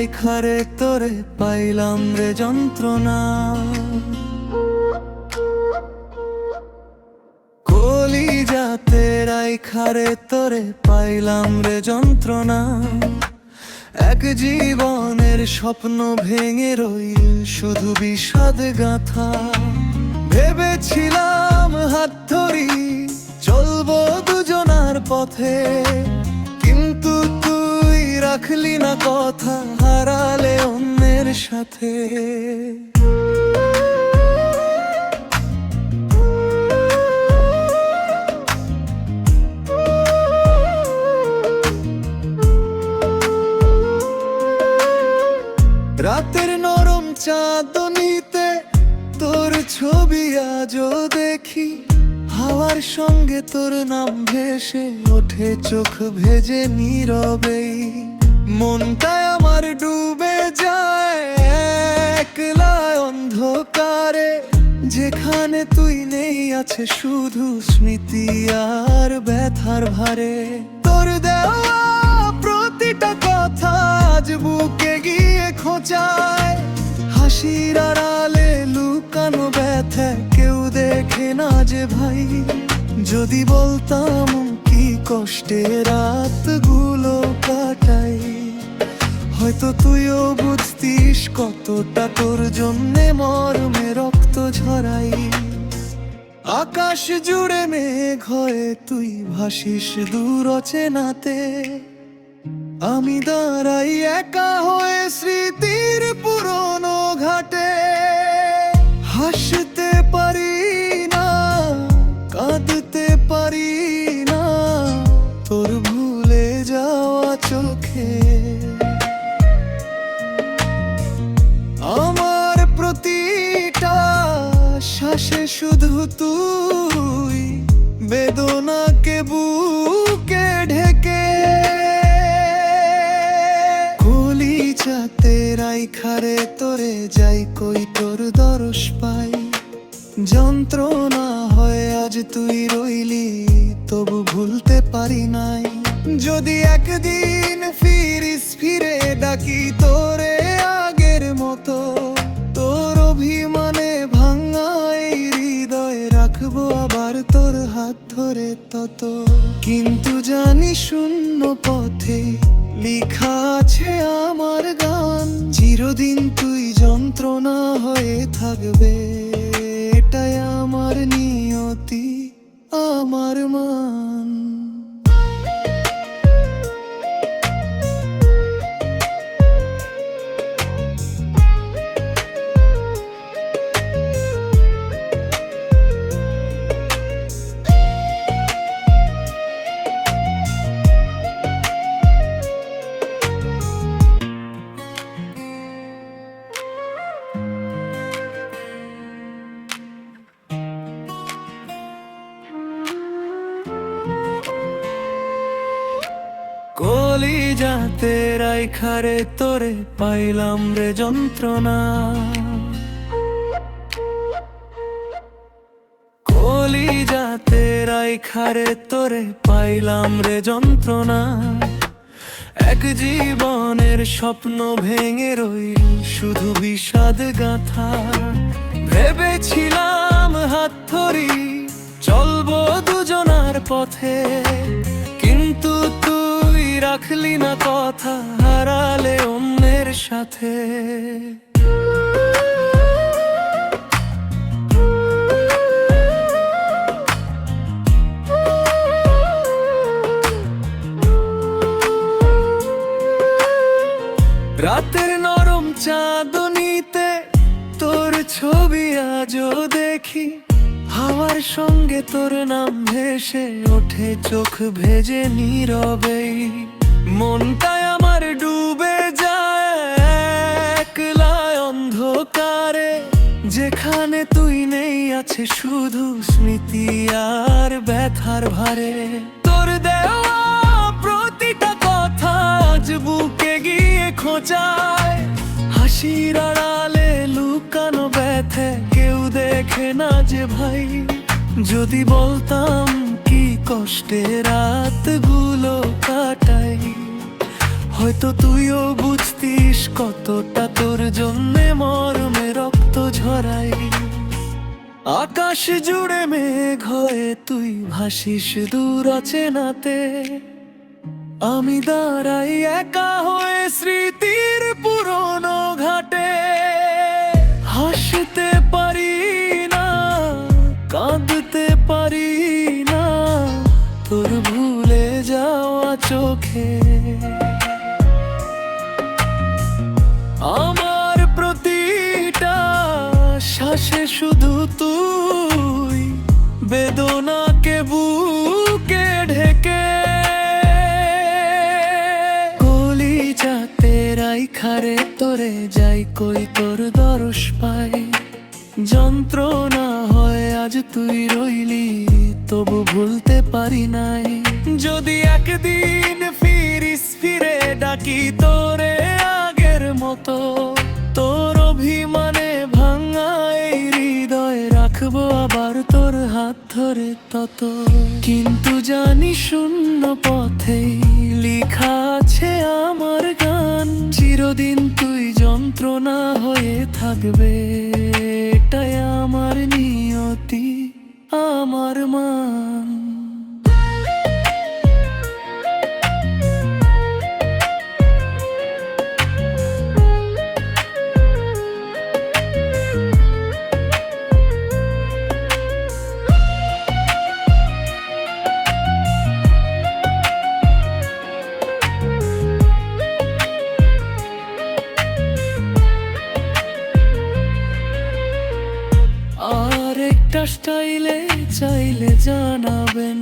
রাইখারে তোরে পাইলাম রে যন্ত্রণা। কলি যাতে রাইখারে তোরে পাইলাম রে যন্ত্রণা। এক জীবনের স্বপ্ন ভেঙে রইল শুধু বিষাদ গাথা। ভেবেছিলাম হাত ধরি চলবো দুজনার পথে, কিন্তু তুই রাখলি না কথা। সাথে। রাতের নরম চাঁদনিতে তোর ছবি আজও দেখি। হাওয়ার সঙ্গে তোর নাম ভেসে ওঠে, চোখ ভেজে নীরবেই। মনটায় আমার ডুবে যায়। একলা অন্ধকারে, যেখানে তুই নেই আছে শুধু স্মৃতি আর ব্যথার ভারে। তোর দেওয়া প্রতিটা কথা আজ বুকে গিয়ে খোঁচায়। হাসির আড়ালে লুকানো ব্যথা কেউ দেখে না যে ভাই। যদি বলতাম কি কষ্টে রাতগুলো কাটাই হয়তো তুইও বুঝতিস কতটা তোর জন্যে মরমে রক্ত ঝরাই। আকাশ জুড়ে মেঘ হয়ে তুই ভাসিস দূর অচেনাতে। আমি দাঁড়াই একা হয়ে স্মৃতির পুরনো ঘাটে। হাসতে পারি শুধু তুই বেদনাকে বুকে ঢেকে। কলি চাতে রাইখারে তোরে যাই কই তোর দরস পাই। যন্ত্রণা হয় আজ তুই রইলি, তবু ভুলতে পারি নাই। যদি একদিন ফিরিস, ফিরে ডাকি তোরে। তত কিন্তু জানি শূন্য পথে লিখা আছে আমার গান। চিরদিন তুই যন্ত্রণা হয়ে থাকবে, এটাই আমার নিয়তি। কলি যাতে রাইখারে তোরে পাইলাম রে যন্ত্রণা। কলি যাতে রাইখারে তোরে পাইলাম রে যন্ত্রণা। এক জীবনের স্বপ্ন ভেঙে রইল শুধু বিষাদ গাথা। ভেবেছিলাম হাত ধরি চলবো দুজনার পথে। রাখলি না কথা হারালে অন্যের সাথে। রাতের নরম চাঁদনিতে তোর ছবি আজও দেখি। হাওয়ার সঙ্গে তোর নাম ভেসে ওঠে, চোখ ভেজে নীরবেই। মনটায় আমার ডুবে যায় একলা অন্ধকারে। যেখানে তুই নেই আছে শুধু স্মৃতি আর ব্যথার ভারে। তোর দেওয়া প্রতিটা কথা আজ বুকে গিয়ে খোঁচায়। হাসির আড়ালে লুকানো ব্যথে কেউ দেখে না যে ভাই। যদি বলতাম কি কষ্টে রাতগুলো কাটাই হয়তো তুইও বুঝতিস কতটা তোর জন্যে মরমে রক্ত ঝরাই। আকাশ জুড়ে মেঘ হয়ে তুই ভাসিস দূর অচেনাতে। আমি দাঁড়াই একা হয়ে স্মৃতির পুরনো আমার প্রতিটা শ্বাসে শুধু তুই, বেদনাকে বুকে ঢেকে। কলি যাতে রাইখারে তোরে যাই কই তোর দরস পাই যন্ত্রণা হয় আজ তুই রইলি, তবু ভুলতে পারি নাই। যদি একদিন ফিরিস, ফিরে ডাকি তোরে তত কিন্তু জানি শূন্য পথে লিখা আছে আমার গান। চিরদিন তুই যন্ত্রণা হয়ে থাকবে, এটাই আমার নিয়তি, আমার মান। স্টাইলে চাইলে জানাবেন।